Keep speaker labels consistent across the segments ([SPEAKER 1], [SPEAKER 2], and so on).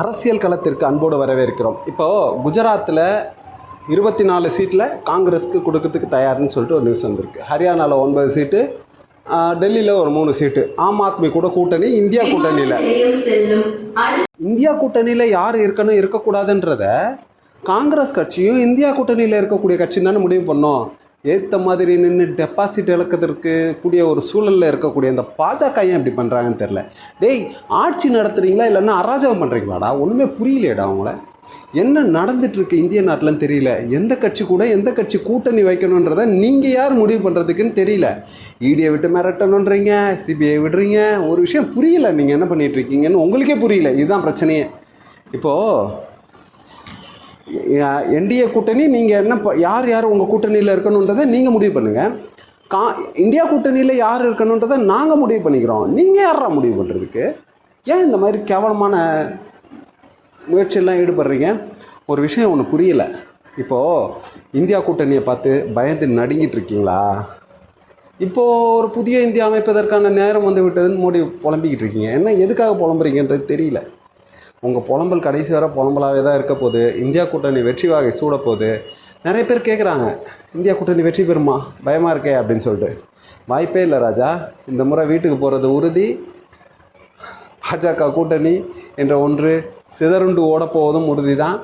[SPEAKER 1] அரசியல் களத்திற்கு அன்போடு வரவேற்கிறோம். இப்போது குஜராத்தில் இருபத்தி நாலு சீட்டில் காங்கிரஸ்க்கு கொடுக்கறதுக்கு தயார்னு சொல்லிட்டு ஒரு நியூஸ் வந்திருக்கு. ஹரியானாவில் ஒன்பது சீட்டு டெல்லியில் ஒரு மூணு சீட்டு. ஆம் ஆத்மி கூட கூட்டணி இந்தியா கூட்டணியில். இந்தியா கூட்டணியில் யார் இருக்கணும் இருக்கக்கூடாதுன்றத காங்கிரஸ் கட்சியும் இந்தியா கூட்டணியில் இருக்கக்கூடிய கட்சி தானே முடிவு பண்ணோம். ஏற்ற மாதிரி நின்று டெபாசிட் இழக்கிறதுக்கு கூடிய ஒரு சூழலில் இருக்கக்கூடிய இந்த பாஜக ஏன் இப்படி பண்ணுறாங்கன்னு தெரில டேய் ஆட்சி நடத்துறீங்களா இல்லைன்னா அராஜகம் பண்ணுறீங்களாடா ஒன்றுமே புரியலையடா அவங்கள. என்ன நடந்துட்டுருக்கு இந்திய நாட்டிலன்னு தெரியல. எந்த கட்சி கூட எந்த கட்சி கூட்டணி வைக்கணுன்றதை நீங்கள் யார் முடிவு பண்ணுறதுக்குன்னு தெரியல. இடியை விட்டு மிரட்டணுன்றீங்க சிபிஐ விடுறீங்க ஒரு விஷயம் புரியல. நீங்கள் என்ன பண்ணிகிட்ருக்கீங்கன்னு உங்களுக்கே புரியல. இதுதான் பிரச்சனையே. இப்போது என்டிஏ கூட்டணி நீங்கள் என்ன யார் யார் உங்கள் கூட்டணியில் இருக்கணுன்றதை நீங்கள் முடிவு பண்ணுங்கள் கா இந்தியா கூட்டணியில் யார் இருக்கணுன்றதை நாங்கள் முடிவு பண்ணிக்கிறோம். நீங்கள் யாரா முடிவு பண்ணுறதுக்கு ஏன் இந்த மாதிரி கேவலமான முயற்சியெல்லாம் ஈடுபடுறீங்க? ஒரு விஷயம் ஒன்று புரியலை. இப்போது இந்தியா கூட்டணியை பார்த்து பயந்து நடுங்கிட்டு இருக்கீங்களா? இப்போது ஒரு புதிய இந்தியா அமைப்பதற்கான நேரம் வந்து விட்டதுன்னு மோடி புலம்பிக்கிட்டு இருக்கீங்க. என்ன எதுக்காக புலம்புறீங்கன்றது தெரியல. உங்கள் புலம்பல் கடைசி வரை புலம்பலாகவே தான் இருக்க போகுது. இந்தியா கூட்டணி வெற்றி வாகை சூட போகுது. நிறைய பேர் கேட்குறாங்க இந்தியா கூட்டணி வெற்றி பெறுமா? பயமாக இருக்கே அப்படின்னு சொல்லிட்டு. வாய்ப்பே இல்லை ராஜா. இந்த முறை வீட்டுக்கு போகிறது உறுதி. பாஜக கூட்டணி என்ற ஒன்று சிதறுண்டு ஓடப்போவதும் உறுதி தான்.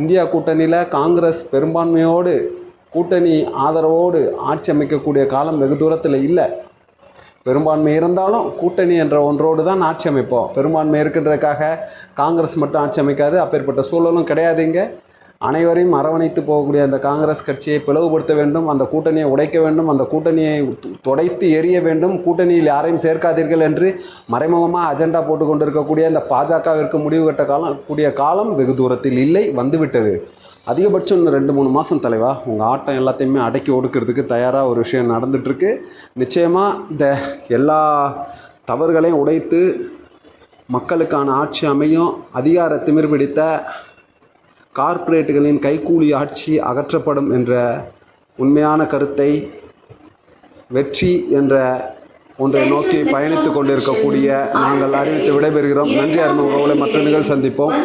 [SPEAKER 1] இந்தியா கூட்டணியில் காங்கிரஸ் பெரும்பான்மையோடு கூட்டணி ஆதரவோடு ஆட்சி அமைக்கக்கூடிய காலம் வெகு தூரத்தில் இல்லை. பெரும்பான்மை இருந்தாலும் கூட்டணி என்ற ஒன்றோடு தான் ஆட்சி அமைப்போம். பெரும்பான்மை இருக்கின்றதுக்காக காங்கிரஸ் மட்டும் ஆட்சி அமைக்காது அப்பேற்பட்ட சூழலும் கிடையாதுங்க அனைவரையும் அரவணைத்து போகக்கூடிய அந்த காங்கிரஸ் கட்சியை பிளவுபடுத்த வேண்டும் அந்த கூட்டணியை உடைக்க வேண்டும் அந்த கூட்டணியை துடைத்து எரிய வேண்டும் கூட்டணியில் யாரையும் சேர்க்காதீர்கள் என்று மறைமுகமாக அஜெண்டா போட்டு கொண்டிருக்கக்கூடிய அந்த பாஜகவிற்கு முடிவு கட்ட காலம் கூடிய காலம் வெகு தூரத்தில் இல்லை வந்துவிட்டது. அதிகபட்சம் இன்னும் ரெண்டு மூணு மாதம் தலைவா. உங்கள் ஆட்டம் எல்லாத்தையுமே அடக்கி ஒடுக்கிறதுக்கு தயாராக ஒரு விஷயம் நடந்துகிட்ருக்கு நிச்சயமாக இந்த எல்லா தவறுகளையும் உடைத்து மக்களுக்கான ஆட்சி அமையும். அதிகார திமிர் பிடித்த கார்ப்பரேட்டுகளின் கைக்கூலி ஆட்சி அகற்றப்படும் என்ற உண்மையான கருத்தை வெற்றி என்ற ஒன்றை நோக்கி பயணித்து கொண்டிருக்கக்கூடிய நாங்கள் அறிவித்து விடைபெறுகிறோம். நன்றி அருமை உறவுகளை மற்ற நிகழ் சந்திப்போம்.